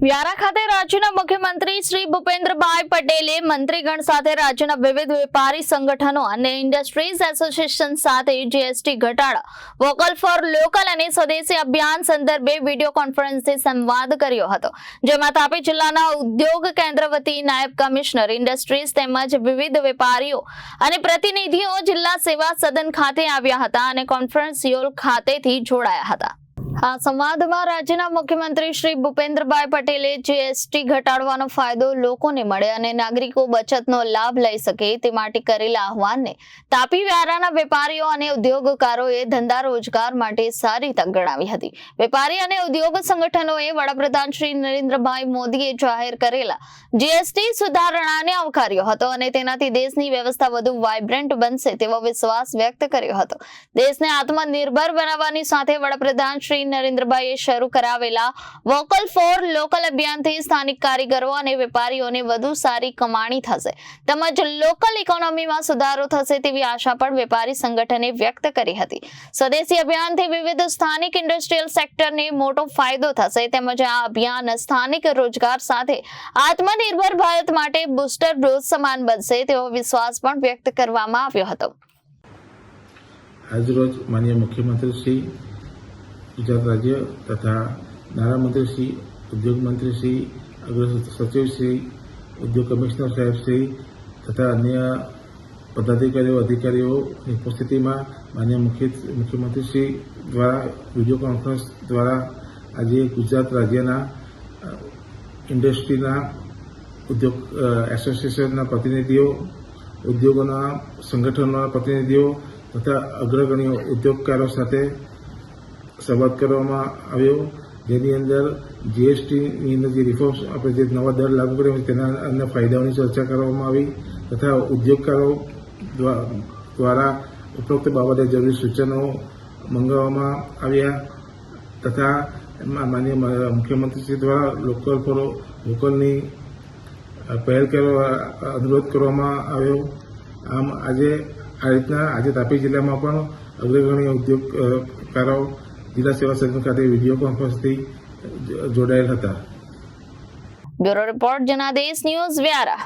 વ્યારા ખાતે રાજ્યના મુખ્યમંત્રી શ્રી ભૂપેન્દ્રભાઈ પટેલે મંત્રીગણ સાથે રાજ્યના વિવિધ વેપારી સંગઠનો અને ઇન્ડસ્ટ્રીઝ એસોસિએશન સાથે જીએસટી ઘટાડા, વોકલ ફોર લોકલ અને સ્વદેશી અભિયાન સંદર્ભે વીડિયો કોન્ફરન્સથી સંવાદ કર્યો હતો, જેમાં તાપી જિલ્લાના ઉદ્યોગ કેન્દ્ર વતી નાયબ કમિશનર, ઇન્ડસ્ટ્રીઝ તેમજ વિવિધ વેપારીઓ અને પ્રતિનિધિઓ જિલ્લા સેવા સદન ખાતે આવ્યા હતા અને કોન્ફરન્સ યોલ ખાતેથી જોડાયા હતા. આ સંવાદમાં રાજ્યના મુખ્યમંત્રી શ્રી ભૂપેન્દ્રભાઈ પટેલે જીએસટી ઘટાડવાનો ફાયદો લોકોને મળે અને નાગરિકો બચતનો લાભ લઈ શકે તે માટે કરેલા આહવાનને તાપી વ્યારાના વેપારીઓ અને ઉદ્યોગકારોએ ધંધા રોજગાર માટે સારી તક ગણાવી હતી. વેપારી અને ઉદ્યોગ સંગઠનોએ વડાપ્રધાન શ્રી નરેન્દ્રભાઈ મોદીએ જાહેર કરેલા જીએસટી સુધારણાને આવકાર્યો હતો અને તેનાથી દેશની વ્યવસ્થા વધુ વાઇબ્રન્ટ બનશે તેવો વિશ્વાસ વ્યક્ત કર્યો હતો. દેશને આત્મનિર્ભર બનાવવાની સાથે વડાપ્રધાન શ્રી નરેન્દ્રભાઈએ શરૂ કરાવેલા વોકલ ફોર લોકલ અભિયાનથી સ્થાનિક કારીગરો અને વેપારીઓને વધુ સારી કમાણી થશે. તેમજ લોકલ ઇકોનોમીમાં સુધારો થશે તેવી આશા પણ વેપારી સંગઠને વ્યક્ત કરી હતી. સ્વદેશી અભિયાનથી વિવિધ સ્થાનિક ઇન્ડસ્ટ્રીયલ સેક્ટરને મોટો ફાયદો થશે. તેમજ આ અભિયાન સ્થાનિક રોજગાર સાથે આત્મનિર્ભર ભારત માટે બુસ્ટર ડોઝ સમાન બનશે તેવો વિશ્વાસ પણ વ્યક્ત કરવામાં આવ્યો હતો. આજરોજ માનનીય મુખ્યમંત્રી શ્રી ગુજરાત રાજ્ય તથા નાણામંત્રીશ્રી ઉદ્યોગ મંત્રી શ્રી, અગ્ર સચિવશ્રી ઉદ્યોગ કમિશનર સાહેબ શ્રી તથા અન્ય પદાધિકારીઓ અધિકારીઓની ઉપસ્થિતિમાં માન્ય મુખ્ય, મુખ્યમંત્રી શ્રી દ્વારા વીડિયો કોન્ફરન્સ દ્વારા આજે ગુજરાત રાજ્યના ઇન્ડસ્ટ્રીના ઉદ્યોગ એસોસિએશનના પ્રતિનિધિઓ, ઉદ્યોગોના સંગઠનોના પ્રતિનિધિઓ તથા અગ્રગણ્ય ઉદ્યોગકારો સાથે સંવાદ કરવામાં આવ્યો જેની અંદર જીએસટીની અંદર જે રિફોર્મ્સ આપણે જે નવા દર લાગુ કર્યા તેના અન્ય ફાયદાઓની ચર્ચા કરવામાં આવી, તથા ઉદ્યોગકારો દ્વારા ઉપરોક્ત બાબતે જરૂરી સૂચનો મંગાવવામાં આવ્યા, તથા એમાં માનનીય મ- મુખ્યમંત્રીશ્રી દ્વારા લોકલ ફોરો, લોકલની પહેલ કરવા, અનુરોધ કરવામાં આવ્યો. આમ આજે આ રીતના આજે તાપી જિલ્લામાં પણ અગ્રગણ્ય ઉદ્યોગકારો જિલ્લા સેવા સદન ખાતે વીડિયો કોન્ફરન્સથી જોડાયેલ હતા bureau report Janadesh news Vyara